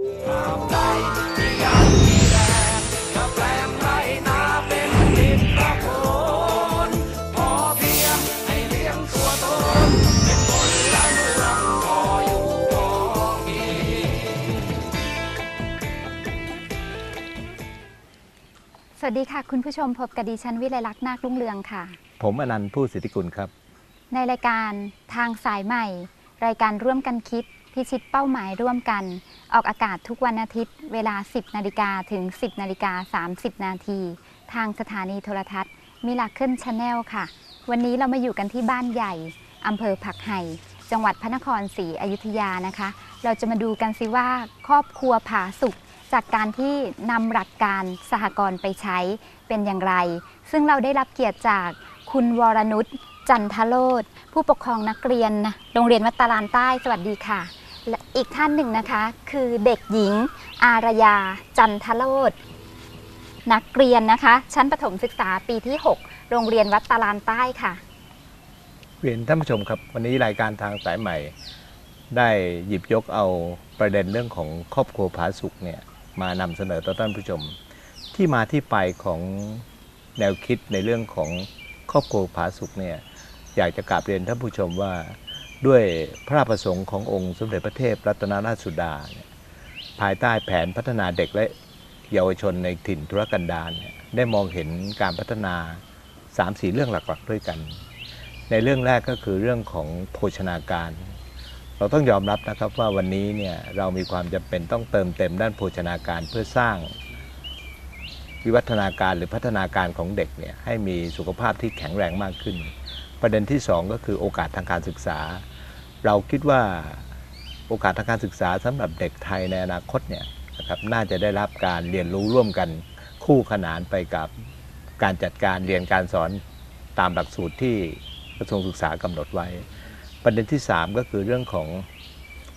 สวัสดีค่ะ คุณผู้ชมพบกับดิฉันวิไลลักษณ์นาครุ่งเรืองค่ะ ผมอนันต์ผู้สิทธิกุลครับ ในรายการทางสายใหม่ รายการร่วมกันคิด พิชิตเป้าหมายร่วมกัน ออกอากาศทุกวันอาทิตย์ เวลา 10 นาฬิกาถึง 10 นาฬิกา 30 นาที ทางสถานีโทรทัศน์มิลาเคิลชาแนลค่ะ วันนี้เรามาอยู่กันที่บ้านใหญ่อำเภอผักไห่จังหวัดพระนครศรีอยุธยานะคะ เราจะมาดูกันสิว่าครอบครัวผาสุขจากการที่นำหลักการสหกรณ์ไปใช้เป็นอย่างไร ซึ่งเราได้รับเกียรติจากคุณวรนุชจันทโรธผู้ปกครองนักเรียนโรงเรียนวัดตาลานใต้ สวัสดีค่ะ และอีกท่านหนึ่งนะคะ คือเด็กหญิง อารยา จันทโรธนักเรียนนะคะ ชั้นประถมศึกษาปีที่ 6 โรงเรียนวัดตาลานใต้ค่ะ เรียนท่านผู้ชมครับ วันนี้รายการทางสายใหม่ ได้หยิบยกเอาประเด็นเรื่องของครอบครัวผาสุกเนี่ยมานำเสนอต่อท่านผู้ชม ที่มาที่ไปของแนวคิดในเรื่องของครอบครัวผาสุกเนี่ยอยากจะกราบเรียนท่านผู้ชมว่า ด้วยพระราชประสงค์ขององค์สมเด็จพระเทพรัตนราชสุดาเนี่ยภายใต้แผนพัฒนาเด็กและเยาวชนในถิ่นธุรกันดารได้มองเห็นการพัฒนา 3-4 เรื่องหลักๆ ด้วยกัน ในเรื่องแรกก็คือเรื่องของโภชนาการ เราต้องยอมรับนะครับว่าวันนี้เนี่ยเรามีความจำเป็นต้องเติมเต็มด้านโภชนาการเพื่อสร้าง วิวัฒนาการหรือพัฒนาการของเด็กเนี่ยให้มีสุขภาพที่แข็งแรงมากขึ้น ประเด็นที่ 2 ก็คือโอกาสทางการศึกษา เราคิดว่าโอกาสทางการศึกษาสำหรับเด็กไทยในอนาคตเนี่ยนะครับน่าจะได้รับการเรียนรู้ร่วมกันคู่ขนานไปกับการจัดการเรียนการสอนตามหลักสูตรที่กระทรวงศึกษากำหนดไว้ ประเด็นที่ 3 ก็คือเรื่องของ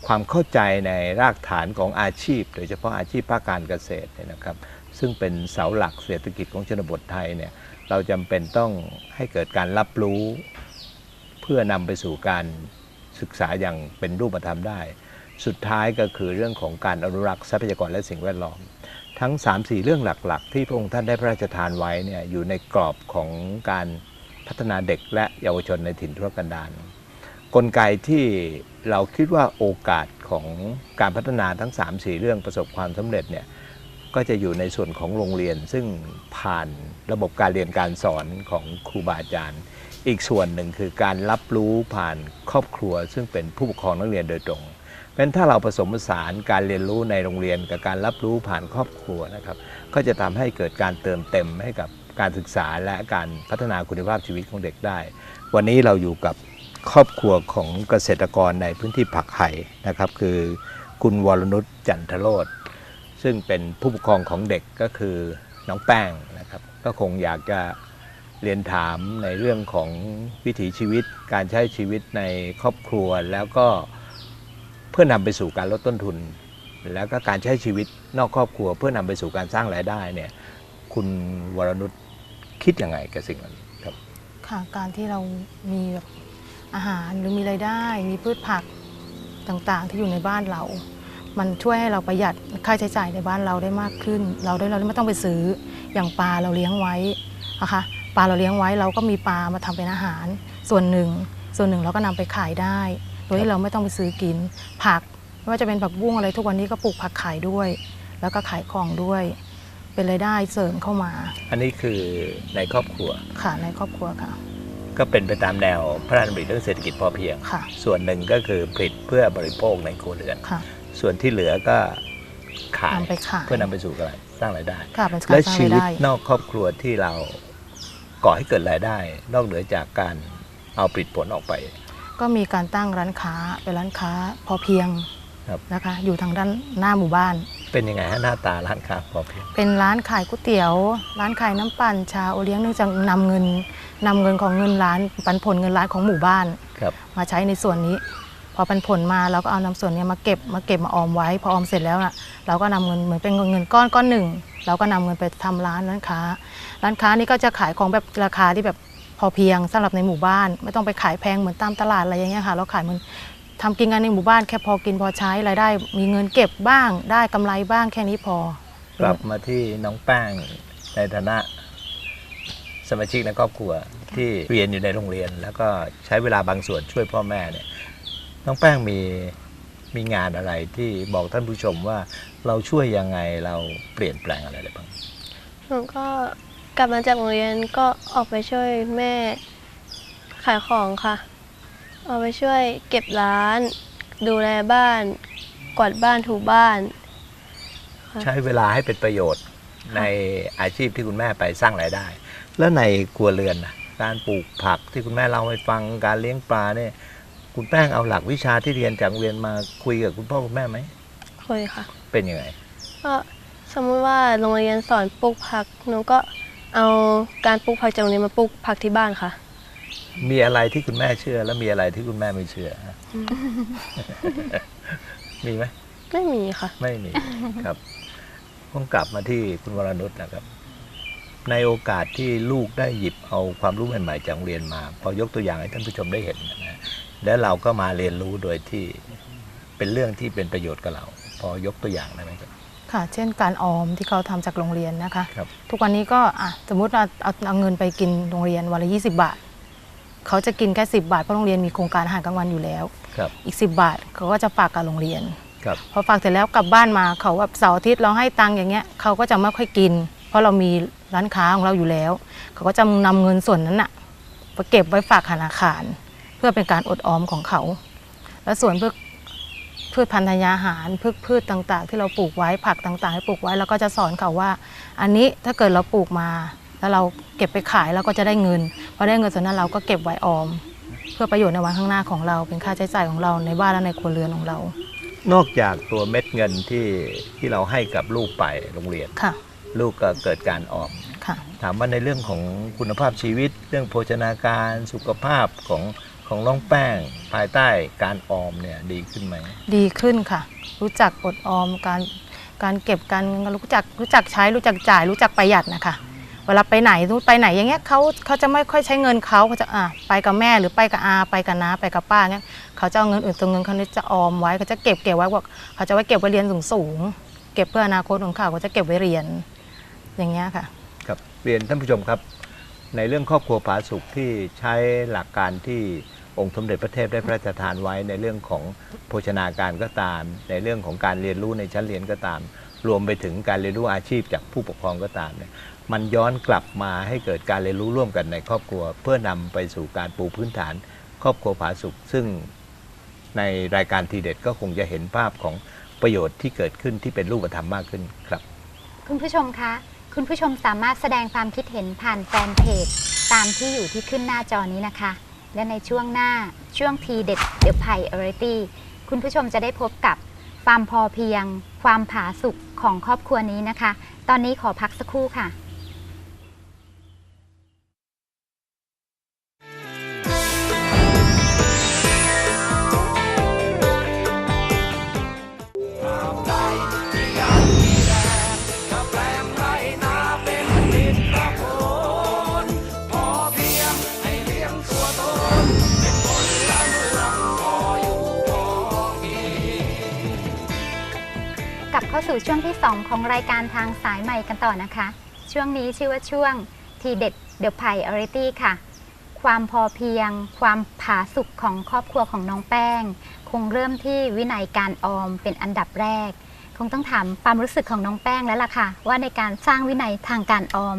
ความเข้าใจในรากฐานของอาชีพ โดยเฉพาะอาชีพภาคการเกษตรเนี่ยนะครับ ซึ่งเป็นเสาหลักเศรษฐกิจของชนบทไทยเนี่ยเราจำเป็นต้องให้เกิดการรับรู้ เพื่อนำไปสู่การ ศึกษาอย่างเป็นรูปธรรมได้ สุดท้ายก็คือเรื่องของการอนุรักษ์ทรัพยากรและสิ่งแวดล้อม ทั้ง 3-4 เรื่องหลักๆ ที่พระองค์ท่านได้พระราชทานไว้เนี่ยอยู่ในกรอบของการพัฒนาเด็กและเยาวชนในถิ่นทุรกันดารกลไกที่เราคิดว่าโอกาสของการพัฒนาทั้ง 3-4 เรื่องประสบความสำเร็จเนี่ยก็จะอยู่ในส่วนของโรงเรียนซึ่งผ่านระบบการเรียนการสอนของครูบาอาจารย์ อีกส่วนหนึ่งคือการรับรู้ผ่านครอบครัว ซึ่งเป็นผู้ปกครองนักเรียนโดยตรงเพราะฉะนั้นถ้าเราผสมผสานการเรียนรู้ในโรงเรียนกับการรับรู้ผ่านครอบครัวนะครับ ก็จะทำให้เกิดการเติมเต็มให้กับการศึกษาและการพัฒนาคุณภาพชีวิตของเด็กได้ วันนี้เราอยู่กับครอบครัวของเกษตรกรในพื้นที่ผักไห่นะครับ คือคุณวรนุชจันทโรธซึ่งเป็นผู้ปกครองของเด็กก็คือน้องแป้งนะครับ ก็คงอยากจะ เรียนถามในเรื่องของวิถีชีวิต การใช้ชีวิตในครอบครัว แล้วก็เพื่อนำไปสู่การลดต้นทุน แล้วก็การใช้ชีวิตนอกครอบครัว เพื่อนำไปสู่การสร้างรายได้เนี่ยคุณวรนุชคิดยังไงกับสิ่งเหล่านี้ครับค่ะการที่เรามีแบบอาหารหรือมีรายได้ มีพืชผักต่างๆ ที่อยู่ในบ้านเรา มันช่วยให้เราประหยัดค่าใช้จ่ายในบ้านเราได้มากขึ้น เราได้เราไม่ต้องไปซื้ออย่างปลาเราเลี้ยงไว้นะคะ ปลาเราเลี้ยงไว้เราก็มีปลามาทำเป็นอาหาร ส่วนหนึ่ง ส่วนหนึ่งเราก็นำไปขายได้ โดยที่เราไม่ต้องไปซื้อกิน ผักไม่ว่าจะเป็นผักบุ้งอะไรทุกวันนี้ก็ปลูกผักขายด้วย แล้วก็ขายของด้วย เป็นรายได้เสริมเข้ามา อันนี้คือในครอบครัวค่ะในครอบครัวค่ะ ก็เป็นไปตามแนวพระราชดำริเรื่องเศรษฐกิจพอเพียงค่ะส่วนหนึ่งก็คือผลิตเพื่อบริโภคในครัวเรือนค่ะส่วนที่เหลือก็ขายนำไปขายเพื่อนำไปสู่การสร้างรายได้ค่ะเป็นการและสร้างชีรายวิตได้นอกครอบครัวที่เรา ก่อให้เกิดรายได้ นอกเหนือจากการเอาผลิตผลออกไป ก็มีการตั้งร้านค้าเป็นร้านค้าพอเพียงครับ นะคะ อยู่ทางด้านหน้าหมู่บ้าน เป็นยังไงฮะหน้าตาร้านค้าพอเพียงเป็นร้านขายก๋วยเตี๋ยว ร้านขายน้ำปั่นชาโอเลี้ยงเนื่องจากนำเงินนำเงินของเงินร้านปันผลเงินร้านของหมู่บ้าน ครับ มาใช้ในส่วนนี้ พอปันผลมาเราก็เอานำส่วนนี้มาเก็บมาเก็บมาออมไว้ พอออมเสร็จแล้วน่ะเราก็นำเงินเหมือนเป็นเงินก้อนก้อนหนึ่ง เราก็นำเงินไปทำร้านร้านค้า ร้านค้านี่ก็จะขายของแบบราคาที่แบบพอเพียงสำหรับในหมู่บ้าน ไม่ต้องไปขายแพงเหมือนตามตลาดอะไรอย่างเงี้ยค่ะ เราขายเหมือนทำกินกันในหมู่บ้านแค่พอกินพอใช้รายได้ มีเงินเก็บบ้าง ได้กำไรบ้างแค่นี้พอ กลับมาที่น้องแป้งในฐานะสมาชิกในครอบครัวที่เรียนอยู่ในโรงเรียน แล้วก็ใช้เวลาบางส่วนช่วยพ่อแม่เนี่ย น้องแป้งมีมีงานอะไรที่บอกท่านผู้ชมว่าเราช่วยยังไงเราเปลี่ยนแปลงอะไรได้บ้างหนูก็กลับมาจากโรงเรียนก็ออกไปช่วยแม่ขายของค่ะ ออกไปช่วยเก็บร้าน ดูแลบ้าน กวาดบ้านถูบ้านค่ะใช้เวลาให้เป็นประโยชน์ ในอาชีพที่คุณแม่ไปสร้างรายได้ แล้วในครัวเรือนนะการปลูกผักที่คุณแม่เล่าให้ฟังการเลี้ยงปลาเนี่ย คุณแป้งเอาหลักวิชาที่เรียนจากโรงเรียนมาคุยกับคุณพ่อคุณแม่ไหมคุยค่ะเป็นยังไงก็สมมุติว่าโรงเรียนสอนปลูกผักหนูก็เอาการปลูกผักจากโรงเรียนมาปลูกผักที่บ้านค่ะ มีอะไรที่คุณแม่เชื่อ แล้วมีอะไรที่คุณแม่ไม่เชื่อฮะ มีไหม ไม่มีค่ะ ไม่มี ครับต้องกลับมาที่คุณวรนุชนะครับ ในโอกาสที่ลูกได้หยิบเอาความรู้ใหม่ๆจากโรงเรียนมา พอยกตัวอย่างให้ท่านผู้ชมได้เห็นนะฮะ แล้วเราก็มาเรียนรู้โดยที่เป็นเรื่องที่เป็นประโยชน์กับเรา พอยกตัวอย่างได้ไหมครับ ค่ะ เช่นการออมที่เขาทำจากโรงเรียนนะคะ ครับ ทุกวันนี้ก็อะสมมติเราเอาเอาเงินไปกินโรงเรียนวันละ20 บาท เขาจะกินแค่10 บาทเพราะโรงเรียนมีโครงการอาหารกลางวันอยู่แล้ว ครับ อีก 10 บาทเขาก็จะฝากกับโรงเรียน ครับ พอฝากเสร็จแล้วกลับบ้านมาเขาแบบเสาร์อาทิตย์เราให้ตังค์อย่างเงี้ยเขาก็จะไม่ค่อยกิน เพราะเรามีร้านค้าของเราอยู่แล้ว เขาก็จะนำเงินส่วนนั้นน่ะไปเก็บไว้ฝากธนาคารเพื่อเป็นการอดออมของเขา แล้วส่วนพืชพืชพันธุ์ธัญญาหารพืชพืชต่างๆ ที่เราปลูกไว้ผักต่างๆที่ปลูกไว้เราก็จะสอนเขาว่า อันนี้ถ้าเกิดเราปลูกมา แล้วเราเก็บไปขายเราก็จะได้เงินพอได้เงินส่วนนั้นเราก็เก็บไว้ออม เพื่อประโยชน์ในวันข้างหน้าของเรา เป็นค่าใช้จ่ายของเราในบ้านและในครัวเรือนของเรา นอกจากตัวเม็ดเงินที่ที่เราให้กับลูกไปโรงเรียนค่ะ ลูกก็เกิดการออมค่ะถามว่าในเรื่องของคุณภาพชีวิต เรื่องโภชนาการสุขภาพของ ของน้องแป้งภายใต้การออมเนี่ยดีขึ้นไหม ดีขึ้นค่ะ รู้จักอดออมการการเก็บการรู้จักรู้จักใช้รู้จักจ่าย รู้จักประหยัดนะคะเวลาไปไหนรู้ไปไหนอย่างเงี้ยเขาเขาจะไม่ค่อยใช้เงินเขาเขาจะอะไปกับแม่หรือไปกับอาไปกับน้าไปกับป้าเงี้ยเขาจะเอาเงินอื่นตรงเงินเขาจะออมไว้เขาจะเก็บเก็บไว้ว่าเขาจะไว้เก็บไว้เรียนสูงสูงๆเก็บเพื่ออนาคตของเขาเขาจะเก็บไว้เรียน อย่างเงี้ยค่ะครับเรียนท่านผู้ชมครับ ในเรื่องครอบครัวผาสุขที่ใช้หลักการที่ องค์สมเด็จพระเทพได้พระราชทานไว้ในเรื่องของโภชนาการก็ตาม ในเรื่องของการเรียนรู้ในชั้นเรียนก็ตาม รวมไปถึงการเรียนรู้อาชีพจากผู้ปกครองก็ตามเนี่ยมันย้อนกลับมาให้เกิดการเรียนรู้ร่วมกันในครอบครัว เพื่อนำไปสู่การปูพื้นฐาน ครอบครัวผาสุขซึ่งในรายการทีเด็ดก็คงจะเห็นภาพของประโยชน์ที่เกิดขึ้นที่เป็นรูปธรรมมากขึ้นครับ คุณผู้ชมคะคุณผู้ชมสามารถแสดงความคิดเห็นผ่านแฟนเพจ ตามที่อยู่ที่ขึ้นหน้าจอนี้นะคะ และในช่วงหน้าช่วงทีเด็ดเดี๋ยวไผ่เอริตี้คุณผู้ชมจะได้พบกับความพอเพียง ความผาสุกของครอบครัวนี้นะคะ ตอนนี้ขอพักสักครู่ค่ะ สู่ช่วงที่ 2 ของรายการทางสายใหม่กันต่อนะคะ ช่วงนี้ชื่อว่าช่วงทีเด็ดเดอะไผ่อริตี้ค่ะ ความพอเพียง ความผาสุกของครอบครัวของน้องแป้ง คงเริ่มที่วินัยการออมเป็นอันดับแรก คงต้องถามความรู้สึกของน้องแป้งแล้วล่ะค่ะ ว่าในการสร้างวินัยทางการออม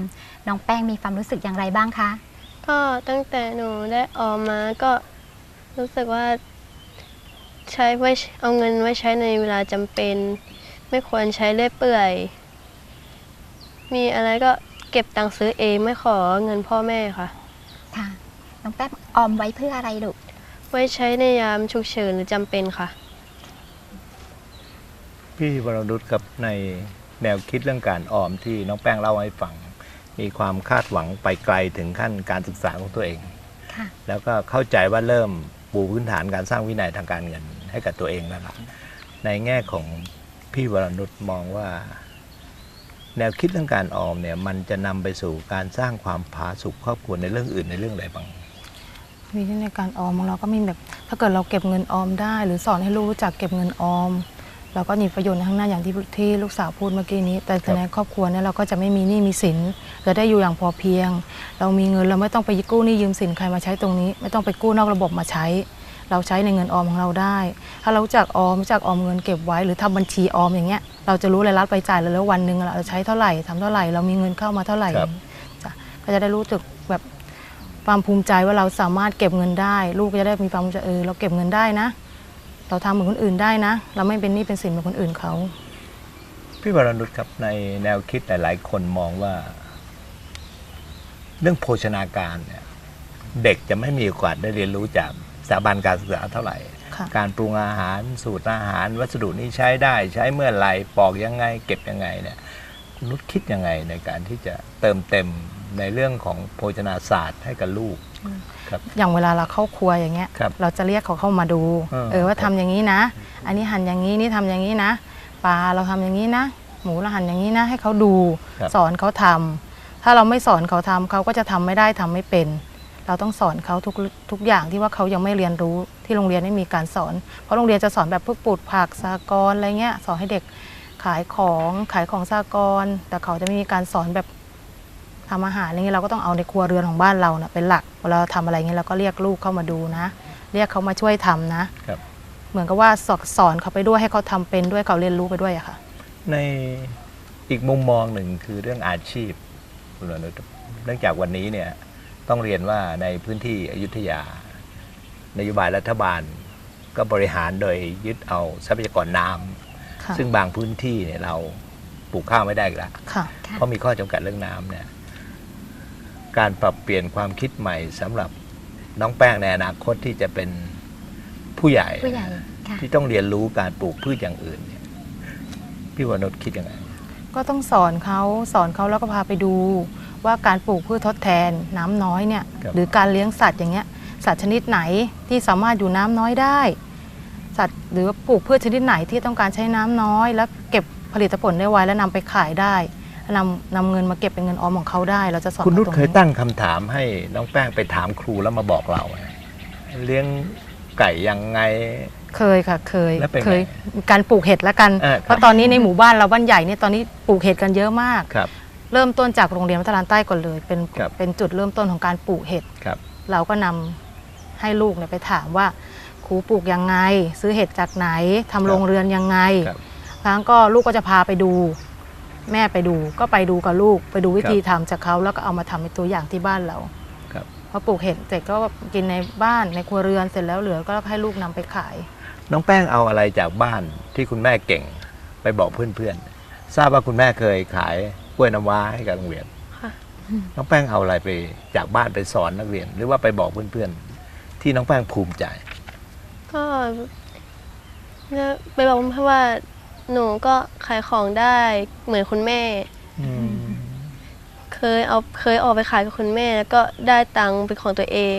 น้องแป้งมีความรู้สึกอย่างไรบ้างคะก็ตั้งแต่หนูได้ออมมาก็รู้สึกว่าใช้ไว้เอาเงินไว้ใช้ในเวลาจำเป็น ไม่ควรใช้เรื่อยเปื่อย มีอะไรก็เก็บตังค์ซื้อเองไม่ขอเงินพ่อแม่ค่ะ ค่ะ น้องแป้งออมไว้เพื่ออะไรลูก ไว้ใช้ในยามฉุกเฉินหรือจำเป็นค่ะ พี่วรนุชครับในแนวคิดเรื่องการออมที่น้องแป้งเล่าให้ฟัง มีความคาดหวังไปไกลถึงขั้นการศึกษาของตัวเอง ค่ะ แล้วก็เข้าใจว่าเริ่มปูพื้นฐานการสร้างวินัยทางการเงินให้กับตัวเองแล้วล่ะในแง่ของ พี่วรนุชมองว่า แนวคิดเรื่องการออมเนี่ย มันจะนำไปสู่การสร้างความผาสุกครอบครัวในเรื่องอื่นในเรื่องใดบ้างวิธีในการออมของเราก็มีแบบ ถ้าเกิดเราเก็บเงินออมได้ หรือสอนให้ลูกรู้จักเก็บเงินออมเราก็มีประโยชน์ในข้างหน้าอย่างที่ที่ลูกสาวพูดเมื่อกี้นี้ แต่ในครอบครัวเนี่ยเราก็จะไม่มีหนี้มีสินเราได้อยู่อย่างพอเพียง เรามีเงินเราไม่ต้องไปกู้หนี้ยืมสินใครมาใช้ตรงนี้ ไม่ต้องไปกู้นอกระบบมาใช้ เราใช้ในเงินออมของเราได้ ถ้าเรารู้จักออมรู้จักออมเงินเก็บไว้ หรือทำบัญชีออมอย่างเงี้ยเราจะรู้รายรับรายจ่ายเลยแล้ววันหนึ่งเราใช้เท่าไหร่ทำเท่าไหร่ เรามีเงินเข้ามาเท่าไหร่ครับจ้ะก็จะได้รู้สึกแบบความภูมิใจว่าเราสามารถเก็บเงินได้ ลูกก็จะได้มีความภูมิใจเออเราเก็บเงินได้นะ เราทำเหมือนคนอื่นได้นะ เราไม่เป็นหนี้เป็นสินเหมือนคนอื่นเขาพี่วรนุชครับในแนวคิดหลายๆคนมองว่า เรื่องโภชนาการเนี่ยเด็กจะไม่มีโอกาสได้เรียนรู้จาก สถาบันการศึกษาเท่าไหร่ค่ะการปรุงอาหารสูตรอาหาร วัสดุนี้ใช้ได้ใช้เมื่อไหร่ปอกยังไง เก็บยังไงเนี่ยคุณนุชคิดยังไงในการที่จะเติมเต็มในเรื่องของโภชนาศาสตร์ให้กับลูกครับอย่างเวลาเราเข้าครัวอย่างเงี้ยครับเราจะเรียกเขาเข้ามาดู เออเออว่าทำอย่างนี้นะ อันนี้หั่นอย่างนี้นี่ทำอย่างนี้นะปลาเราทำอย่างนี้นะ หมูเราหั่นอย่างนี้นะ ให้เขาดูครับสอนเขาทำถ้าเราไม่สอนเขาทำเขาก็จะทำไม่ได้ทำไม่เป็น เราต้องสอนเขาทุกทุกอย่างที่ว่าเขายังไม่เรียนรู้ที่โรงเรียนไม่มีการสอน เพราะโรงเรียนจะสอนแบบพวกปลูกผักสากรณ์อะไรเงี้ยสอนให้เด็กขายของขายของสากรณ์แต่เขาจะไม่มีการสอนแบบทำอาหารอะไรเงี้ยเราก็ต้องเอาในครัวเรือนของบ้านเราเนะ่ะเป็นหลักเวลาเราทำอะไรเงี้ยเราก็เรียกลูกเข้ามาดูนะ เรียกเขามาช่วยทำนะครับเหมือนกับว่าสอนสอนเขาไปด้วยให้เขาทำเป็นด้วยเขาเรียนรู้ไปด้วยอะค่ะ ในอีกมุมมองหนึ่งคือเรื่องอาชีพคุณวรนุชเนื่องจากวันนี้เนี่ย ต้องเรียนว่าในพื้นที่อยุธยานโยบายรัฐบาล ก็บริหารโดยยึดเอาทรัพยากรน้ำค่ะซึ่งบางพื้นที่เนี่ยเราปลูกข้าวไม่ได้อีกแล้วค่ะค่ะเพราะมีข้อจำกัดเรื่องน้ำเนี่ยการปรับเปลี่ยนความคิดใหม่สำหรับน้องแป้งในอนาคตที่จะเป็นผู้ใหญ่ผู้ใหญ่ค่ะที่ต้องเรียนรู้การปลูกพืชอย่างอื่นเนี่ยพี่วรนุชคิดยังไงก็ต้องสอนเขาสอนเขาแล้วก็พาไปดู ว่าการปลูกพืชทดแทนน้ำน้อยเนี่ยครับหรือการเลี้ยงสัตว์อย่างเงี้ยสัตว์ชนิดไหนที่สามารถอยู่น้ำน้อยได้ สัตว์หรือว่าปลูกพืชชนิดไหนที่ต้องการใช้น้ำน้อย แล้วเก็บผลิตผลได้ไวแล้วนำไปขายได้นำนำเงินมาเก็บเป็นเงินออมของเขาได้ เราจะสอนคุณนุชขาตรงเคยตั้งคำถามให้น้องแป้งไปถามครูแล้วมาบอกเราไหมเลี้ยงไก่ยังไงเคยค่ะเคยแล้วเป็นไงเคยการปลูกเห็ดแล้วกันเออครับเพราะตอนนี้ในหมู่บ้านเราบ้านใหญ่เนี่ยตอนนี้ปลูกเห็ดกันเยอะมากครับ เริ่มต้นจากโรงเรียนวัฒนานใต้ก่อนเลย เป็นครับ เป็นจุดเริ่มต้นของการปลูกเห็ด ครับ เราก็นำให้ลูกเนี่ยไปถามว่าครูปลูกยังไง ซื้อเห็ดจากไหนทำโรงเรือนยังไงครับครั้งก็ลูกก็จะพาไปดู แม่ไปดูก็ไปดูกับลูก ไปดูวิธีทำจากเขาแล้วก็เอามาทำเป็นตัวอย่างที่บ้านเราครับ พอปลูกเห็ดเสร็จก็กินในบ้านในครัวเรือนเสร็จแล้วเหลือก็ให้ลูกนำไปขาย น้องแป้งเอาอะไรจากบ้านที่คุณแม่เก่ง ไปบอกเพื่อนๆ ทราบว่าคุณแม่เคยขาย กล้วยน้ำว้าให้กับโรงเรียนค่ะน้องแป้งเอาอะไรไปจากบ้านไปสอนนักเรียน หรือว่าไปบอกเพื่อนๆ ที่น้องแป้งภูมิใจ ก็เนี่ยไปบอกเพื่อนว่าหนูก็ขายของได้เหมือนคุณแม่เคยเอาเคยออกไปขายกับคุณแม่ แล้วก็ได้ตังค์เป็นของตัวเอง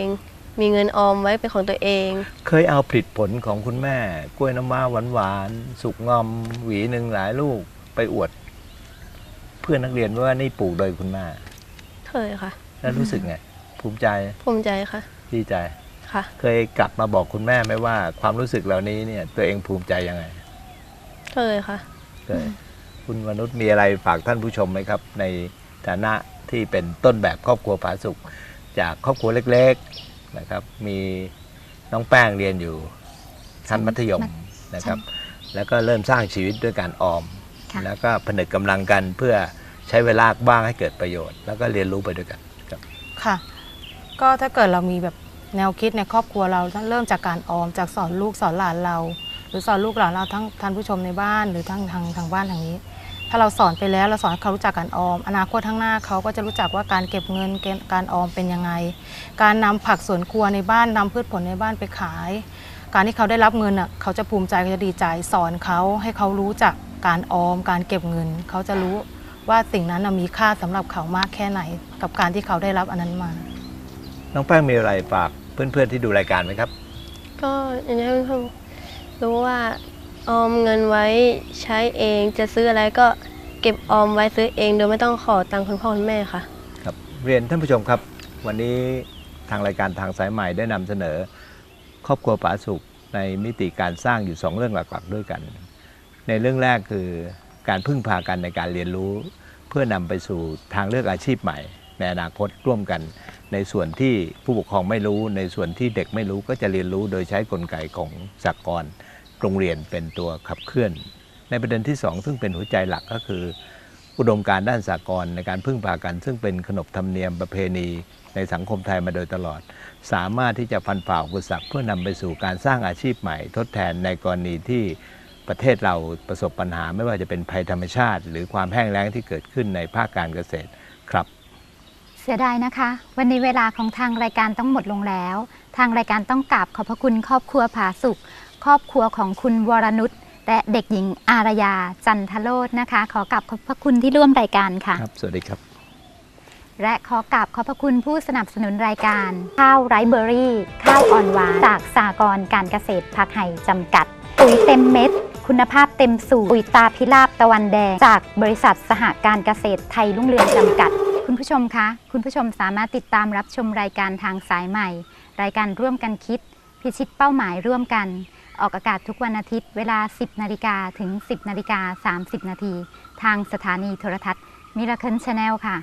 มีเงินออมไว้เป็นของตัวเอง เคยเอาผลิตผลของคุณแม่ กล้วยน้ำว้าหวานๆสุกงอมหวีหนึ่งหลายลูกไปอวด เพื่อนนักเรียนว่านี่ปลูกโดยคุณแม่เคยค่ะ แล้วรู้สึกไงภูมิใจภูมิใจค่ะดีใจค่ะ เคยกลับมาบอกคุณแม่ไหมว่า ความรู้สึกเหล่านี้เนี่ย ตัวเองภูมิใจยังไงเคยค่ะเคยคุณมนุษย์มีอะไรฝากท่านผู้ชมไหมครับ ในฐานะที่เป็นต้นแบบครอบครัวผาสุขจากครอบครัวเล็กๆนะครับ มีน้องแป้งเรียนอยู่ชั้นมัธยมนะครับ แล้วก็เริ่มสร้างชีวิตด้วยการออมค่ะ แล้วก็ผนึกกำลังกันเพื่อใช้เวลาบ้างให้เกิดประโยชน์ แล้วก็เรียนรู้ไปด้วยกันครับค่ะ ก็ถ้าเกิดเรามีแบบแนวคิดในครอบครัวเราต้องเริ่มจากการออมจากสอนลูกสอนหลานเรา หรือสอนลูกหลานเราทั้งท่านผู้ชมในบ้านหรือทั้งทางทางบ้านทางนี้ ถ้าเราสอนไปแล้วเราสอนให้เขารู้จักการออม อนาคตข้างหน้าเขาก็จะรู้จักว่าการเก็บเงินเกณฑ์การออมเป็นยังไง การนำผักสวนครัวในบ้านนำพืชผลในบ้านไปขาย การที่เขาได้รับเงินอะเขาจะภูมิใจเขาจะดีใจสอนเขาให้เขารู้จัก การออมการเก็บเงิน เขาจะรู้ว่าสิ่งนั้นน่ะมีค่าสำหรับเขามากแค่ไหน กับการที่เขาได้รับอันนั้นมา น้องแป้งมีอะไรฝากเพื่อนๆที่ดูรายการไหมครับ ก็อย่างนี้ให้เพื่อนๆรู้ว่าออมเงินไว้ใช้เองจะซื้ออะไรก็เก็บออมไว้ซื้อเองโดยไม่ต้องขอตังค์คุณพ่อคุณแม่ค่ะ ครับ เรียนท่านผู้ชมครับ วันนี้ทางรายการทางสายใหม่ได้นำเสนอ ครอบครัวผาสุขในมิติการสร้างอยู่สองเรื่องหลัก ๆ ด้วยกัน ในเรื่องแรกคือการพึ่งพากันในการเรียนรู้ เพื่อนำไปสู่ทางเลือกอาชีพใหม่ ในอนาคตร่วมกัน ในส่วนที่ผู้ปกครองไม่รู้ ในส่วนที่เด็กไม่รู้ก็จะเรียนรู้โดยใช้กลไกของสากลโรงเรียนเป็นตัวขับเคลื่อน ในประเด็นที่ 2 ซึ่งเป็นหัวใจหลักก็คือ อุดมการด้านสากลในการพึ่งพากัน ซึ่งเป็นขนบธรรมเนียมประเพณีในสังคมไทยมาโดยตลอด สามารถที่จะฟันฝ่าอุปสรรคเพื่อนำไปสู่การสร้างอาชีพใหม่ ทดแทนในกรณีที่ ประเทศเราประสบปัญหาไม่ว่าจะเป็นภัยธรรมชาติ หรือความแห้งแล้งที่เกิดขึ้นในภาคการเกษตรครับ เสียดายนะคะ วันนี้เวลาของทางรายการต้องหมดลงแล้ว ทางรายการต้องกราบขอบพระคุณครอบครัวผาสุข ครอบครัวของคุณวรนุชและเด็กหญิงอารยาจันทโรจน์นะคะ ขอกราบขอบพระคุณที่ร่วมรายการค่ะ ครับ สวัสดีครับ และขอกราบขอบพระคุณผู้สนับสนุนรายการ ข้าวไรเบอรี่ ข้าวอ่อนหวานจากสากรณ์การเกษตรพักไห่จำกัด ปุ๋ยเต็มเม็ด คุณภาพเต็มสูตรปุ๋ยตาพิราบตะวันแดง จากบริษัทสหการเกษตรไทยรุ่งเรืองจำกัด คุณผู้ชมคะ คุณผู้ชมสามารถติดตามรับชมรายการทางสายใหม่ รายการร่วมกันคิด พิชิตเป้าหมายร่วมกัน ออกอากาศทุกวันอาทิตย์เวลา 10นาฬิกาถึง 10นาฬิกา30นาทีทางสถานีโทรทัศน์มิราเคิลชาแนลค่ะ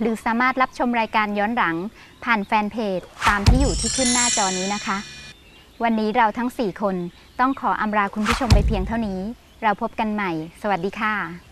หรือสามารถรับชมรายการย้อนหลัง ผ่านแฟนเพจตามที่อยู่ที่ขึ้นหน้าจอนี้นะคะ วันนี้เราทั้ง 4 คนต้องขออำลาคุณผู้ชมไปเพียงเท่านี้ เราพบกันใหม่ สวัสดีค่ะ